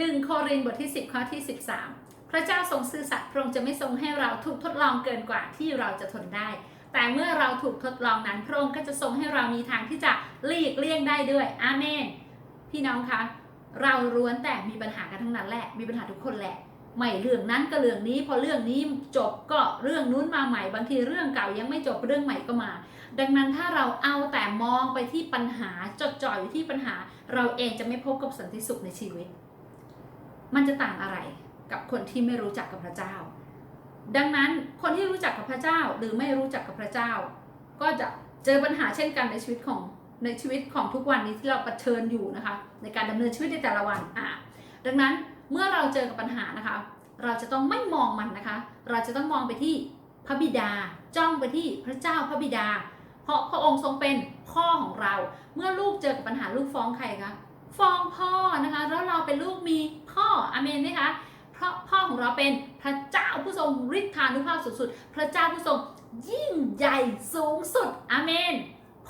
1 โครินธ์บทที่ 10 ข้อที่ 13 พระเจ้าทรงซื่อสัตย์พระองค์จะไม่ทรงให้เราถูกทดลองเกินกว่าที่เราจะทนได้ แต่เมื่อเราถูกทดลองนั้นพระองค์ก็จะทรงให้เรามีทางที่จะหลีกเลี่ยงได้ด้วยอาเมน พี่น้องคะเราล้วนแต่มีปัญหากันทั้งนั้นแหละ มีปัญหาทุกคนแหละไม่เรื่องนั้นก็เรื่องนี้ พอเรื่องนี้จบก็เรื่องนู้นมาใหม่ บางทีเรื่องเก่ายังไม่จบเรื่องใหม่ก็มา ดังนั้นถ้าเราเอาแต่มองไปที่ปัญหาจดจ่ออยู่ที่ปัญหา เราเองจะไม่พบกับสันติสุขในชีวิต มันจะต่างอะไรกับคนที่ไม่รู้จักกับพระเจ้า ดังนั้นคนที่รู้จักกับพระเจ้าหรือไม่รู้จักกับพระเจ้า ก็จะเจอปัญหาเช่นกันในชีวิตของในชีวิตของทุกวันนี้ที่เราเผชิญอยู่นะคะ ในการดำเนินชีวิตในแต่ละวันอะดังนั้นเมื่อเราเจอกับปัญหานะคะ เราจะต้องไม่มองมันนะคะ เราจะต้องมองไปที่พระบิดาจ้องไปที่พระเจ้าพระบิดา เพราะพระองค์ทรงเป็นพ่อของเรา เมื่อลูกเจอกับปัญหาลูกฟ้องใครคะฟ้องพ่อนะคะ แล้วเราเป็นลูกมี พ่ออเมนไหมคะเพราะพ่อของเราเป็นพระเจ้าผู้ทรงฤทธานุภาพสุดๆ พระเจ้าผู้ทรงยิ่งใหญ่สูงสุดอเมน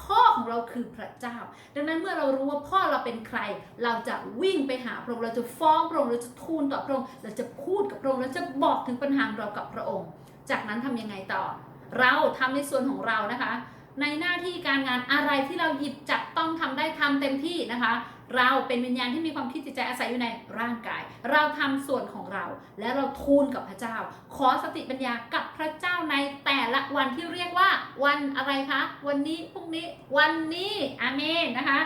พ่อของเราคือพระเจ้า ดังนั้นเมื่อเรารู้ว่าพ่อเราเป็นใคร เราจะวิ่งไปหาพระองค์เราจะฟ้องพระองค์เราจะทูลต่อพระองค์เราจะพูดกับพระองค์เราจะบอกถึงปัญหาเรากับพระองค์ จากนั้นทำยังไงต่อ เราทำในส่วนของเรานะคะในหน้าที่การงานอะไรที่เราหยิบจับต้องทำได้ทำเต็มที่นะคะ เราเป็นวิญญาณที่มีความคิดจิตใจอาศัยอยู่ในร่างกาย เราทำส่วนของเรา และเราทูลกับพระเจ้า ขอสติปัญญากับพระเจ้าในแต่ละวันที่เรียกว่าวันอะไรคะ วันนี้พรุ่งนี้วันนี้อาเมนนะคะ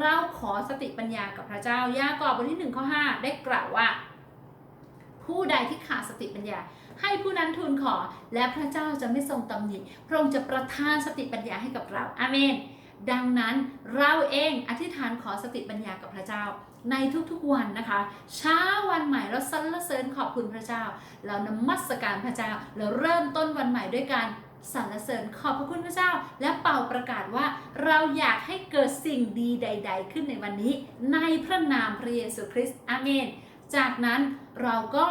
เราขอสติปัญญากับพระเจ้ายากอบบทที่1ข้อ5ได้กล่าวว่า ผู้ใดที่ขาดสติปัญญาให้ผู้นั้นทูลขอและพระเจ้าจะไม่ทรงตำหนิพระองค์จะประทานสติปัญญาให้กับเราอาเมน ดังนั้นเราเองอธิษฐานขอสติปัญญากับพระเจ้า ในทุกๆวันนะคะ เช้าวันใหม่เราสรรเสริญขอบคุณพระเจ้า เรานมัสการพระเจ้าเราเริ่มต้นวันใหม่ด้วยการสรรเสริญขอบพระคุณพระเจ้า และเป่าประกาศว่าเราอยากให้เกิดสิ่งดีใด ๆ ขึ้นในวันนี้ ในพระนามพระเยซูคริสต์อาเมน จากนั้นเราก็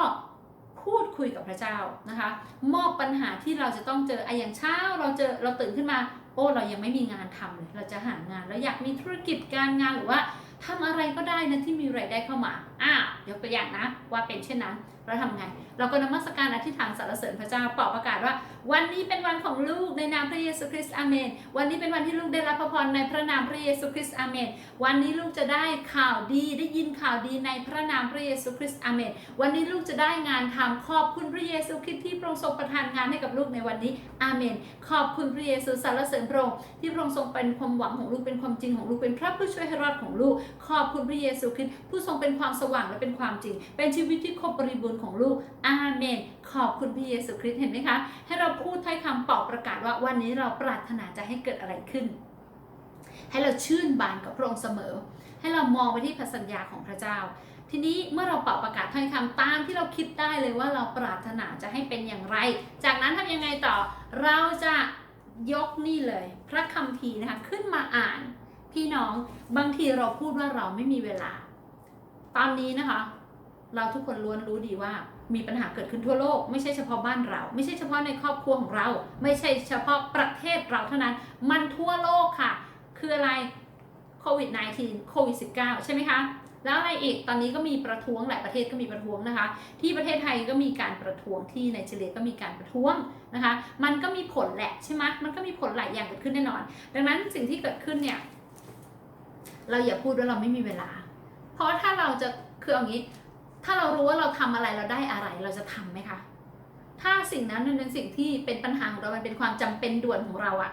พูดคุยกับพระเจ้านะคะ มอบปัญหาที่เราจะต้องเจอไอ้อย่างเช้าเราเจอเราตื่นขึ้นมา โอ้เรายังไม่มีงานทำเลยเราจะหางานเราอยากมีธุรกิจการงานหรือว่าทำอะไรก็ได้นะที่มีรายได้เข้ามา อ้าวยกตัวอย่างนะว่าเป็นเช่นนั้น เราทำไง เราก็นมัสการอธิษฐานสรรเสริญพระเจ้าเป่าประกาศว่า วันนี้เป็นวันของลูกในนามพระเยซูคริสต์อาเมน วันนี้เป็นวันที่ลูกได้รับพระพรในพระนามพระเยซูคริสต์อาเมน วันนี้ลูกจะได้ข่าวดีได้ยินข่าวดีในพระนามพระเยซูคริสต์อาเมน วันนี้ลูกจะได้งานทำขอบคุณพระเยซูคริสต์ที่พระองค์ทรงประทานงานให้กับลูกในวันนี้อาเมน ขอบคุณพระเยซูสรรเสริญพระองค์ที่พระองค์ทรงเป็นความหวังของลูกเป็นความจริงของลูกเป็นพระผู้ช่วยให้รอดของลูก ขอบคุณพระเยซูคริสต์ผู้ทรงเป็นความสว่างและเป็นความจริง เป็นชีวิตที่ครบบริบูรณ์ของลูกอาเมน ขอบคุณพระเยซูคริสต์เห็นไหมคะ ให้เราพูดถ้อยคำเป่าประกาศว่าวันนี้เราปรารถนาจะให้เกิดอะไรขึ้น ให้เราชื่นบานกับพระองค์เสมอ ให้เรามองไปที่พระสัญญาของพระเจ้าทีนี้เมื่อเราเป่าประกาศถ้อยคำตามที่เราคิดได้เลยว่าเราปรารถนาจะให้เป็นอย่างไร จากนั้นทำยังไงต่อเราจะยกนี่เลย พระคัมภีร์นะคะขึ้นมาอ่าน พี่น้องบางทีเราพูดว่าเราไม่มีเวลา ตอนนี้นะคะ เราทุกคนล้วนรู้ดีว่ามีปัญหาเกิดขึ้นทั่วโลก ไม่ใช่เฉพาะบ้านเรา ไม่ใช่เฉพาะในครอบครัวของเรา ไม่ใช่เฉพาะประเทศเราเท่านั้น มันทั่วโลกค่ะ คืออะไรโควิด -19 โควิด -19 ใช่ไหมคะ แล้วอะไรอีก ตอนนี้ก็มีประท้วงหลายประเทศก็มีประท้วงนะคะ ที่ประเทศไทยก็มีการประท้วงที่ในเจเลียก็มีการประท้วงนะคะ มันก็มีผลแหละใช่ไหมมันก็มีผลหลายอย่างเกิดขึ้นแน่นอน ดังนั้นสิ่งที่เกิดขึ้นเนี่ย เราอย่าพูดว่าเราไม่มีเวลา เพราะถ้าเราจะคือเอางนี้ ถ้าเรารู้ว่าเราทำอะไรเราได้อะไรเราจะทำไหมคะ ถ้าสิ่งนั้นเป็นสิ่งที่เป็นปัญหาของเรามันเป็นความจำเป็นด่วนของเราอะ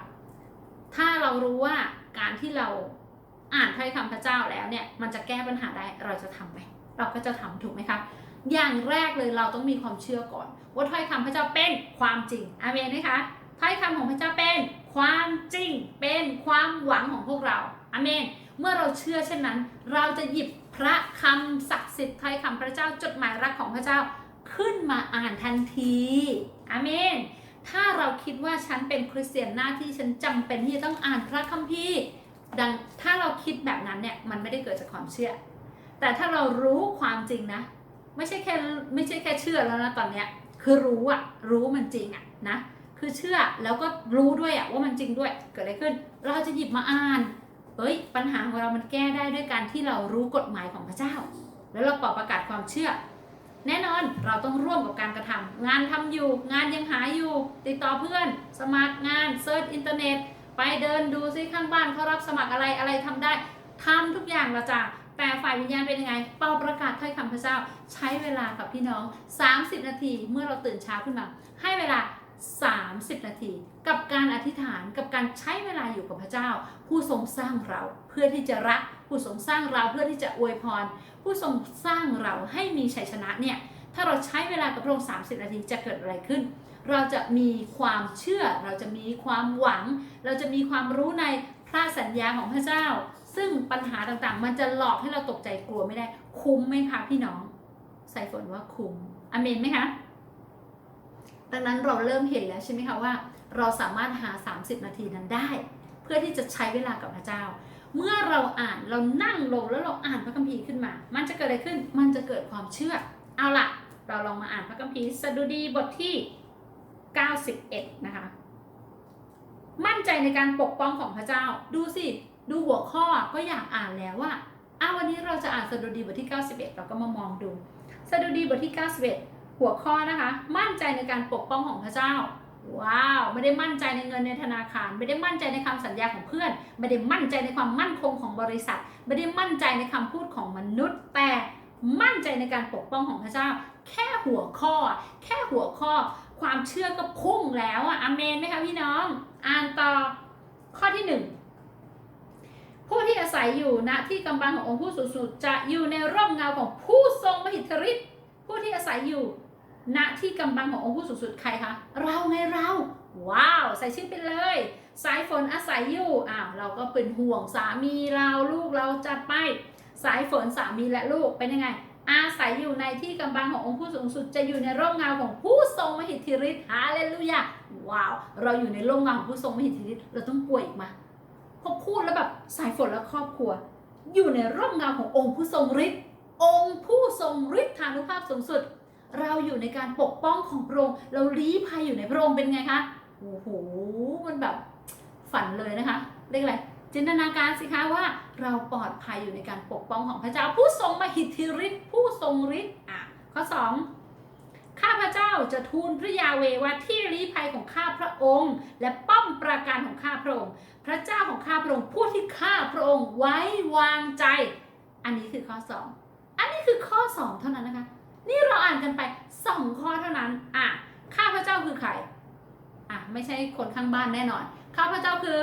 ถ้าเรารู้ว่าการที่เราอ่านถ้อยคำพระเจ้าแล้วเนี่ย มันจะแก้ปัญหาได้เราจะทำไหมเราก็จะทำถูกไหมคะ อย่างแรกเลยเราต้องมีความเชื่อก่อน ว่าถ้อยคำพระเจ้าเป็นความจริงอาเมนไหมคะถ้อยคำของพระเจ้าเป็นความจริงเป็นความหวังของพวกเราอาเมน เมื่อเราเชื่อเช่นนั้น เราจะหยิบพระคำศักดิ์สิทธิ์ถ้อยคำพระเจ้าจดหมายรักของพระเจ้าขึ้นมาอ่านทันทีอาเมนถ้าเราคิดว่าฉันเป็นคริสเตียนหน้าที่ฉันจำเป็นที่จะต้องอ่านพระคัมภีร์ดังถ้าเราคิดแบบนั้นเนี่ยมันไม่ได้เกิดจากความเชื่อ แต่ถ้าเรารู้ความจริงนะ ไม่ใช่แค่ไม่ใช่แค่เชื่อแล้วนะตอนเนี้ยคือรู้อะรู้มันจริงอะนะคือเชื่อแล้วก็รู้ด้วยอะว่ามันจริงด้วยเกิดอะไรขึ้น เราจะหยิบมาอ่าน เฮ้ย ปัญหาของเรามันแก้ได้ด้วยการที่เรารู้กฎหมายของพระเจ้า แล้วเราเป่าประกาศความเชื่อ แน่นอนเราต้องร่วมกับการกระทำงานทำอยู่ งานยังหาอยู่ ติดต่อเพื่อน สมัครงานเซิร์ชอินเทอร์เน็ตไปเดินดูซิข้างบ้านเขารับสมัครอะไรอะไรทำได้ทำทุกอย่างละจ้ะแต่ฝ่ายวิญญาณเป็นยังไง เป่าประกาศถ้อยคำพระเจ้า ใช้เวลากับพี่น้อง 30 นาที เมื่อเราตื่นเช้าขึ้นมา ให้เวลา 30 นาที กับการอธิษฐานกับการใช้เวลาอยู่กับพระเจ้า ผู้ทรงสร้างเราเพื่อที่จะรัก ผู้ทรงสร้างเราเพื่อที่จะอวยพร ผู้ทรงสร้างเราให้มีชัยชนะเนี่ยถ้าเราใช้เวลากับพระองค์30 นาทีจะเกิดอะไรขึ้น เราจะมีความเชื่อ เราจะมีความหวัง เราจะมีความรู้ในพระสัญญาของพระเจ้า ซึ่งปัญหาต่างๆ มันจะหลอกให้เราตกใจกลัวไม่ได้ คุ้มไหมคะพี่น้อง ใส่ฝนว่าคุ้มอเมนไหมคะ ดังนั้นเราเริ่มเห็นแล้วใช่ไหมคะว่า เราสามารถหา 30 นาทีนั้นได้ เพื่อที่จะใช้เวลากับพระเจ้า เมื่อเราอ่านเรานั่งลงแล้วเราอ่านพระคัมภีร์ขึ้นมา มันจะเกิดอะไรขึ้น มันจะเกิดความเชื่อ เอาล่ะ เราลองมาอ่านพระคัมภีร์สดุดีบทที่ 91 นะคะ มั่นใจในการปกป้องของพระเจ้า ดูสิ ดูหัวข้อก็อยากอ่านแล้วว่าอ้าววันนี้เราจะอ่านสดุดีบทที่ 91 เราก็มามองดูสดุดีบทที่ 91 หัวข้อนะคะ มั่นใจในการปกป้องของพระเจ้า ว้าว ไม่ได้มั่นใจในเงินในธนาคาร ไม่ได้มั่นใจในคำสัญญาของเพื่อน ไม่ได้มั่นใจในความมั่นคงของบริษัท ไม่ได้มั่นใจในคำพูดของมนุษย์ แต่มั่นใจในการปกป้องของพระเจ้า แค่หัวข้อ แค่หัวข้อ ความเชื่อก็พุ่งแล้วอะอเมนไหมคะพี่น้อง อ่านต่อข้อที่หนึ่งผู้ที่อาศัยอยู่ณที่กำบังขององค์ผู้สูงสุดจะอยู่ในร่มเงาของผู้ทรงมหิทธิฤทธิ์ผู้ที่อาศัยอยู่ ณที่กำบังขององค์ผู้สูงสุดใครคะ เราไงเรา ว้าว ใส่ชื่อไปเลย สายฝนอาศัยอยู่อ้าวเราก็เป็นห่วงสามีเราลูกเราจัดไป สายฝนสามีและลูกเป็นยังไง อาศัยอยู่ในที่กำบังขององค์ผู้สูงสุด จะอยู่ในร่มเงาของผู้ทรงมหิทธิฤทธิ์ฮาเลลูยาว้าว เราอยู่ในร่มเงาของผู้ทรงมหิทธิฤทธิ์เราต้องป่วยอีกมาพอพูดแล้วแบบสายฝนและครอบครัว อยู่ในร่มเงาขององค์ผู้ทรงฤทธิ์องค์ผู้ทรงฤทธานุภาพสูงสุด เราอยู่ในการปกป้องของพระองค์เราลี้ภัยอยู่ในพระองค์เป็นไงคะโอ้โหมันแบบฝันเลยนะคะเรียกอะไรจินตนาการสิคะว่าเราปลอดภัยอยู่ในการปกป้องของพระเจ้าผู้ทรงมหิทธิฤทธิ์ผู้ทรงฤทธิ์อะข้อสองข้าพระเจ้าจะทูลพระยาเวว่าที่ลี้ภัยของข้าพระองค์ และป้อมปราการของข้าพระองค์ พระเจ้าของข้าพระองค์ผู้ที่ข้าพระองค์ไว้วางใจ อันนี้คือข้อสองอันนี้คือข้อสองเท่านั้นนะคะ นี่เราอ่านกันไปสองข้อเท่านั้น อะ ข้าพเจ้าคือใคร อะ ไม่ใช่คนข้างบ้านแน่นอน ข้าพเจ้าคือ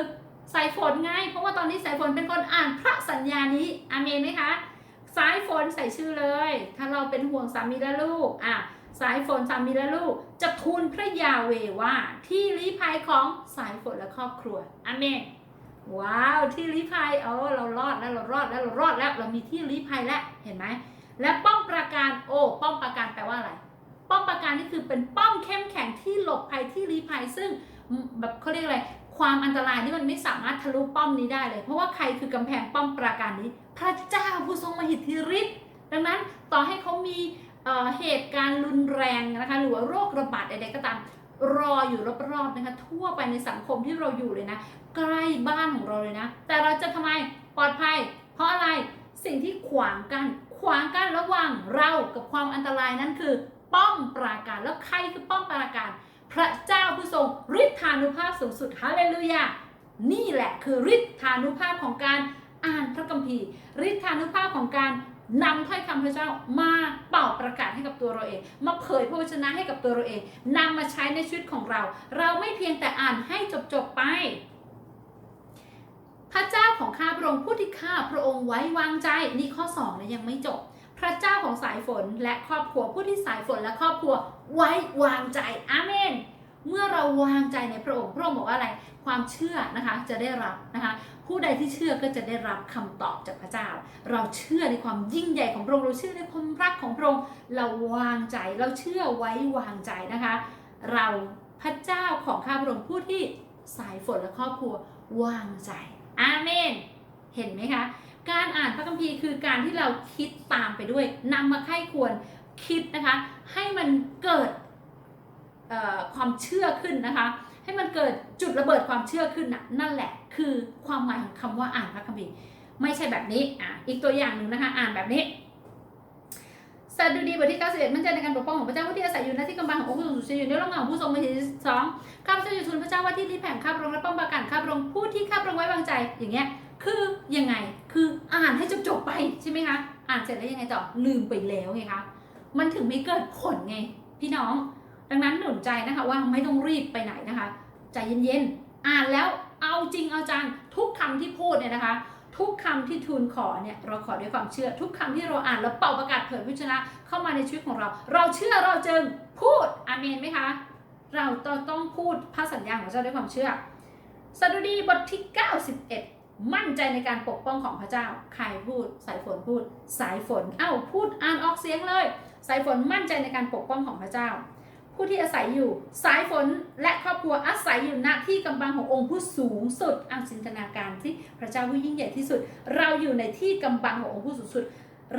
สายฝนไง เพราะว่าตอนนี้สายฝนเป็นคนอ่านพระสัญญานี้อาเมนไหมคะ สายฝนใส่ชื่อเลย ถ้าเราเป็นห่วงสามีและลูก อะ สายฝนสามีและลูก จะทูลพระยาเวว่า ที่ลี้ภัยของสายฝนและครอบครัวอาเมนว้าว ที่ลี้ภัย เออเรารอดแล้วเรารอดแล้วเรารอดแล้ว เรามีที่ลี้ภัยแล้ว เห็นไหม และป้อมปราการโอ้ป้อมปราการแปลว่าอะไร ป้อมปราการนี่คือเป็นป้อมเข้มแข็งที่หลบภัยที่ลี้ภัยซึ่งแบบเขาเรียกอะไรความอันตรายนี่มันไม่สามารถทะลุป้อมนี้ได้เลย เพราะว่าใครคือกำแพงป้อมปราการนี้ พระเจ้าผู้ทรงมหิทธิฤทธิ์ดังนั้นต่อให้เขามีเเหตุการณ์รุนแรงนะคะหรือว่าโรคระบาดใดๆก็ตามรออยู่รอบๆนะคะทั่วไปในสังคมที่เราอยู่เลยนะ ใกล้บ้านของเราเลยนะ แต่เราจะทำไมปลอดภัย เพราะอะไรสิ่งที่ขวางกัน ขวางกันระหว่างเรากับความอันตรายนั้นคือ ป้อมปราการแล้วใครคือป้อมปราการ พระเจ้าผู้ทรงฤทธานุภาพสูงสุดฮาเลลูยานี่แหละคือฤทธานุภาพของการอ่านพระคัมภีร์ฤทธานุภาพของการนำถ้อยคำพระเจ้ามาเป่าประกาศให้กับตัวเราเอง มาเผยพระวจนะให้กับตัวเราเองนำมาใช้ในชีวิตของเรา เราไม่เพียงแต่อ่านให้จบๆไป พระเจ้าของข้าพระองค์ผู้ที่ข้าพระองค์ไว้วางใจ นี่ข้อสองนะยังไม่จบ พระเจ้าของสายฝนและครอบครัวผู้ที่สายฝนและครอบครัวไว้วางใจอาเมน เมื่อเราวางใจในพระองค์พระองค์บอกว่าอะไร ความเชื่อนะคะจะได้รับนะคะ ผู้ใดที่เชื่อก็จะได้รับคำตอบจากพระเจ้า เราเชื่อในความยิ่งใหญ่ของพระองค์เราเชื่อในความรักของพระองค์เราวางใจเราเชื่อไว้วางใจนะคะ เราพระเจ้าของข้าพระองค์ผู้ที่สายฝนและครอบครัววางใจ อาเมน เห็นไหมคะ การอ่านพระคัมภีร์คือการที่เราคิดตามไปด้วยนำมาไข้ควรคิดนะคะ ให้มันเกิดความเชื่อขึ้นนะคะ ให้มันเกิดจุดระเบิดความเชื่อขึ้นนะนั่นแหละ คือความหมายของคำว่าอ่านพระคัมภีร์ไม่ใช่แบบนี้อะอีกตัวอย่างหนึ่งนะคะ อ่านแบบนี้ สดุดีบทที่ 91 มั่นใจในการปกป้องของพระเจ้าผู้ที่อาศัยอยู่ณที่กำบังขององค์ผู้ทรงสุดอยู่ในร่มเงาของผู้ทรงมีที่สองข้าพเจ้าอยู่ทูลพระเจ้าว่าที่ที่แผงข้าพระองค์และป้อมปราการข้าพระองค์ผู้ที่ข้าพระองค์ไว้วางใจอย่างเงี้ยคือยังไงคืออ่านให้จบๆไปใช่ไหมคะอ่านเสร็จแล้วยังไงต่อลืมไปแล้วไงคะมันถึงไม่เกิดผลไงพี่น้อง ดังนั้นหนุนใจนะคะว่าไม่ต้องรีบไปไหนนะคะ ใจเย็นๆอ่านแล้วเอาจริงเอาจังทุกคำที่พูดเนี่ยนะคะ ทุกคำที่ทูลขอเนี่ยเราขอด้วยความเชื่อ ทุกคำที่เราอ่านแล้วเป่าประกาศเผยพระชนะเข้ามาในชีวิตของเรา เราเชื่อเราจึงพูดอเมนไหมคะ เราต้องพูดพระสัญญาของพระเจ้าด้วยความเชื่อสดุดีบทที่ 91 มั่นใจในการปกป้องของพระเจ้า ใครพูด สายฝนพูด สายฝน เอ้า พูดอ่านออกเสียงเลย สายฝนมั่นใจในการปกป้องของพระเจ้า ผู้ที่อาศัยอยู่ สายฝนและครอบครัวอาศัยอยู่ณที่กำบังขององค์ผู้สูงสุดอ่านจินตนาการที่พระเจ้าผู้ยิ่งใหญ่ที่สุด เราอยู่ในที่กำบังขององค์ผู้สูงสุด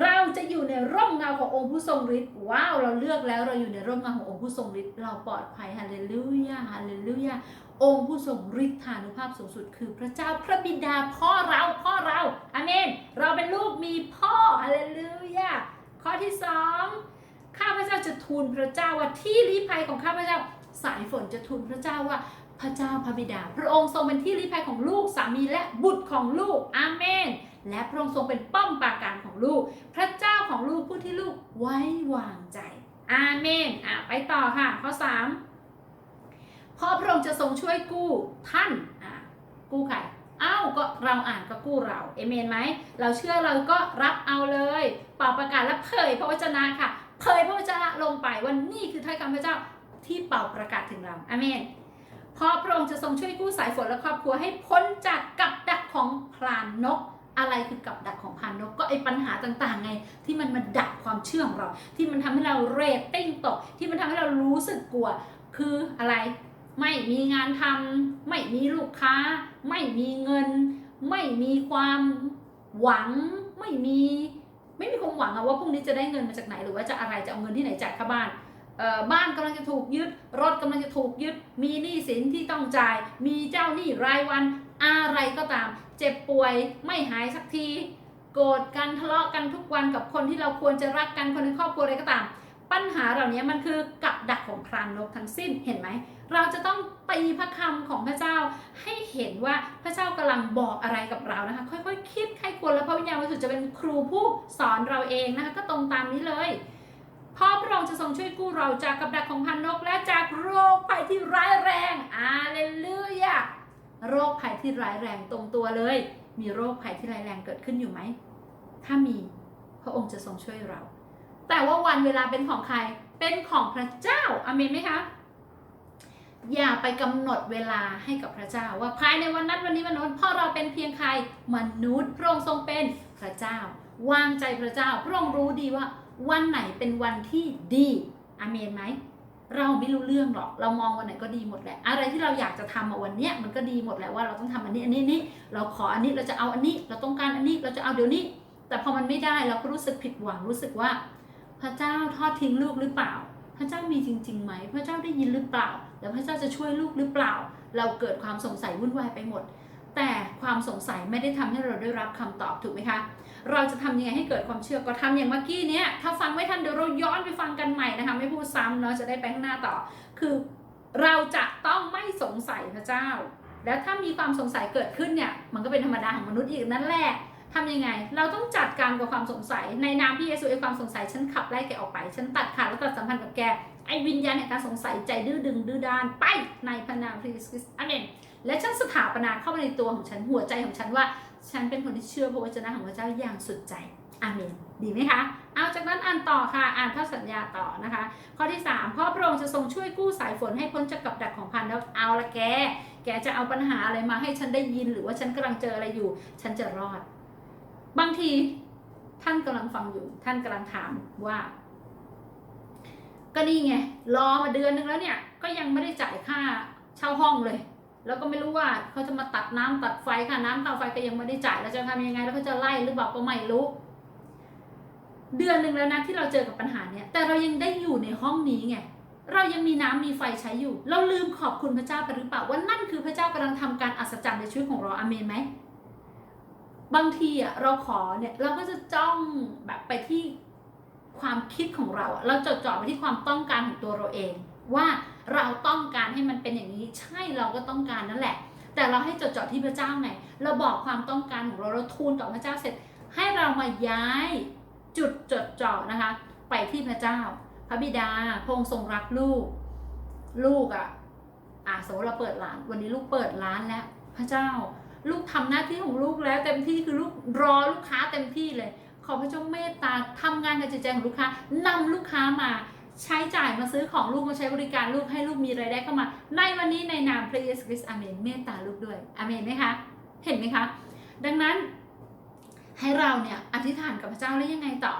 เราจะอยู่ในร่มเงาขององค์ผู้ทรงฤทธิ์ว้าวเราเลือกแล้วเราอยู่ในร่มเงาขององค์ผู้ทรงฤทธิ์เราปลอดภัยฮาเลลูยาฮาเลลูยาองค์ผู้ทรงฤทธานุภาพสูงสุด คือพระเจ้าพระบิดาพ่อเราพ่อเราอาเมน เราเป็นลูกมีพ่อฮาเลลูยาข้อที่สอง ข้าพเจ้าจะทูลพระเจ้าว่าที่ลี้ภัยของข้าพเจ้า สายฝนจะทูลพระเจ้าว่าพระเจ้าพระบิดา พระองค์ทรงเป็นที่ลี้ภัยของลูกสามีและบุตรของลูกอาเมน และพระองค์ทรงเป็นป้อมปราการของลูก พระเจ้าของลูกผู้ที่ลูกไว้วางใจ อาเมนอะไปต่อค่ะข้อ3เพราะพระองค์จะทรงช่วยกู้ท่านอะกู้ใครเอ้าก็เราอ่านก็กู้เราเอเมนไหมเราเชื่อเราก็รับเอาเลยเป่าประกาศและเผยพระวจนะค่ะ เผยพระวจนะลงไปว่านี่คือถ้อยคำพระเจ้าที่เป่าประกาศถึงเราอาเมนเพราะพระองค์จะทรงช่วยกู้สายฝนและครอบครัวให้พ้นจากกับดักของพรานนก อะไรคือกับดักของพรานนกก็ไอปัญหาต่างๆ ไง ที่มันมาดักความเชื่อของเรา ที่มันทำให้เราเรตติ้งตก ที่มันทำให้เรารู้สึกกลัว คืออะไรไม่มีงานทำไม่มีลูกค้า ไม่มีเงิน ไม่มีความหวัง ไม่มี ไม่มีความหวังอะว่าพรุ่งนี้จะได้เงินมาจากไหนหรือว่าจะอะไรจะเอาเงินที่ไหนจ่ายค่าบ้านเอ่อบ้านกำลังจะถูกยึด รถกำลังจะถูกยึด มีหนี้สินที่ต้องจ่าย มีเจ้าหนี้รายวันอะไรก็ตาม เจ็บป่วยไม่หายสักที โกรธกันทะเลาะกันทุกวันกับคนที่เราควรจะรักกันคนในครอบครัวอะไรก็ตาม ปัญหาเหล่านี้มันคือกับดักของพรานนกทั้งสิ้นเห็นไหม เราจะต้องตีพระคำของพระเจ้าให้เห็นว่าพระเจ้ากำลังบอกอะไรกับเรานะคะ ค่อยๆคิดให้ควรแล้วพระวิญญาณบริสุทธิ์จะเป็นครูผู้สอนเราเองนะคะ ก็ตรงตามนี้เลยพราะพระองค์จะทรงช่วยกู้เราจากกับดักของพันนกและจากโรคภัยที่ร้ายแรงอาเลลูยาโรคภัยที่ร้ายแรงตรงตัวเลย มีโรคภัยที่ร้ายแรงเกิดขึ้นอยู่ไหม ถ้ามี พระองค์จะทรงช่วยเรา แต่ว่าวันเวลาเป็นของใคร เป็นของพระเจ้าอาเมนไหมคะ อย่าไปกำหนดเวลาให้กับพระเจ้า ว่าภายในวันนั้นวันนี้วันโน้นเพราะเราเป็นเพียงใครมนุษย์พระองค์ทรงเป็นพระเจ้า วางใจพระเจ้าพระองค์รู้ดีว่า วันไหนเป็นวันที่ดีอเมนไหมเราไม่รู้เรื่องหรอก เรามองวันไหนก็ดีหมดแหละ อะไรที่เราอยากจะทำอะวันเนี้ยมันก็ดีหมดแหละว่าเราต้องทำอันนี้อันนี้นี่เราขออันนี้เราจะเอาอันนี้ เราต้องการอันนี้เราจะเอาเดี๋ยวนี้ แต่พอมันไม่ได้เราก็รู้สึกผิดหวังรู้สึกว่า พระเจ้าทอดทิ้งลูกหรือเปล่า พระเจ้ามีจริงๆไหม พระเจ้าได้ยินหรือเปล่า แล้วพระเจ้าจะช่วยลูกหรือเปล่า เราเกิดความสงสัยวุ่นวายไปหมด แต่ความสงสัยไม่ได้ทำให้เราได้รับคำตอบถูกไหมคะ เราจะทำยังไงให้เกิดความเชื่อก็ทำอย่างเมื่อกี้เนี้ยถ้าฟังไม่ทันเดี๋ยวเราย้อนไปฟังกันใหม่นะคะ ไม่พูดซ้ำเนาะจะได้ไปข้างหน้าต่อ คือเราจะต้องไม่สงสัยพระเจ้า แล้วถ้ามีความสงสัยเกิดขึ้นเนี่ย มันก็เป็นธรรมดาของมนุษย์อีกนั่นแหละ ทำยังไง เราต้องจัดการกับความสงสัย ในนามพี่เยซูไอความสงสัย ฉันขับไล่แกออกไป ฉันตัดขาดและตัดสัมพันธ์กับแก ไอ้วิญญาณแห่งการสงสัยใจดื้อดึงดื้อด้านไปในพระนามพระเยซูคริสต์อเมนและฉันสถาปนาเข้ามาในตัวของฉันหัวใจของฉันว่า ฉันเป็นคนที่เชื่อพระวจนะของพระเจ้าอย่างสุดใจอาเมนดีไหมคะ เอาจากนั้นอ่านต่อค่ะ อ่านพระสัญญาต่อนะคะ ข้อที่ 3 เพราะพระองค์จะทรงช่วยกู้สายฝนให้พ้นจากกับดักของพันแล้วเอาละแก แกจะเอาปัญหาอะไรมาให้ฉันได้ยิน หรือว่าฉันกำลังเจออะไรอยู่ ฉันจะรอด บางทีท่านกำลังฟังอยู่ ท่านกำลังถามว่า ก็นี่ไงรอมาเดือนนึงแล้วเนี่ย ก็ยังไม่ได้จ่ายค่าเช่าห้องเลย แล้วก็ไม่รู้ว่าเขาจะมาตัดน้ำตัดไฟค่ะน้ำค่าไฟก็ยังไม่ได้จ่ายแล้วจะทำยังไง แล้วเขาจะไล่หรือเปล่าก็ไม่รู้ เดือนหนึ่งแล้วนะที่เราเจอกับปัญหาเนี้ยแต่เรายังได้อยู่ในห้องนี้ไงเรายังมีน้ำมีไฟใช้อยู่ เราลืมขอบคุณพระเจ้าไปหรือเปล่าว่านั่นคือพระเจ้ากำลังทำการอัศจรรย์ในชีวิตของเราอเมนไหม บางทีอะเราขอเนี่ยเราก็จะจ้องแบบไปที่ความคิดของเราอะเราจดจ่อไปที่ความต้องการของตัวเราเอง ว่าเราต้องการให้มันเป็นอย่างนี้ใช่เราก็ต้องการนั่นแหละ แต่เราให้จดจ่อที่พระเจ้าไงเราบอกความต้องการของเราเราทูลต่อพระเจ้าเสร็จ ให้เรามาย้ายจุดจดจ่อนะคะ ไปที่พระเจ้า พระบิดาพงค์ทรงรักลูก ลูกอะ่ะอะสมมติเราเปิดร้าน วันนี้ลูกเปิดร้านแล้วพระเจ้า ลูกทำหน้าที่ของลูกแล้วเต็มที่คือลูกรอลูกค้าเต็มที่เลย ขอพระเจ้าเมตตาทำงานในจิตใจของลูกค้านำลูกค้ามาใช้จ่ายมาซื้อของลูกมาใช้บริการลูกให้ลูกมีรายได้เข้ามา ในวันนี้ในนามพระเยซูคริสต์อาเมนเมตตาลูกด้วยอาเมนไหมคะ เห็นไหมคะ ดังนั้นให้เราเนี่ยอธิษฐานกับพระเจ้าแล้วยังไงต่อ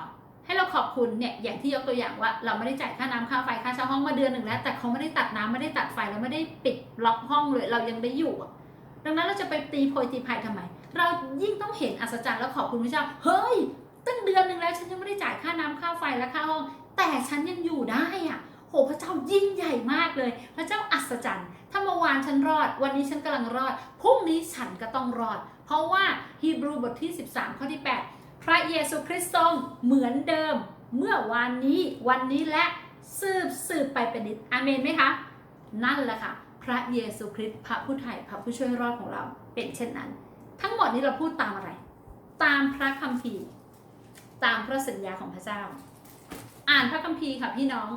ให้เราขอบคุณเนี่ยอย่างที่ยกตัวอย่างว่า เราไม่ได้จ่ายค่าน้ำค่าไฟค่าเช่าห้องมาเดือนหนึ่งแล้ว แต่เขาไม่ได้ตัดน้ำไม่ได้ตัดไฟเราไม่ได้ปิดล็อกห้องเลย เรายังได้อยู่อะ ดังนั้นเราจะไปตีโพยตีพายทำไม เรายิ่งต้องเห็นอัศจรรย์แล้วขอบคุณพระเจ้า เฮ้ย ตั้งเดือนหนึ่งแล้วฉันยังไม่ได้จ่ายค่าน้ำค่าไฟและค่าห้อง แต่ฉันยังอยู่ได้อะโหพระเจ้ายิ่งใหญ่มากเลย พระเจ้าอัศจรรย์ ถ้าเมื่อวานฉันรอด วันนี้ฉันกำลังรอด พรุ่งนี้ฉันก็ต้องรอด เพราะว่าฮีบรูบทที่ 13 ข้อที่ 8 พระเยซูคริสต์ทรงเหมือนเดิม เมื่อวานนี้ วันนี้และสืบสืบไปเป็นนิดอเมนไหมคะ นั่นแหละค่ะ พระเยซูคริสต์พระผู้ไถ่พระผู้ช่วยรอดของเราเป็นเช่นนั้น ทั้งหมดนี้เราพูดตามอะไร ตามพระคัมภีร์ ตามพระสัญญาของพระเจ้า อ่านพระคัมภีร์ค่ะพี่น้อง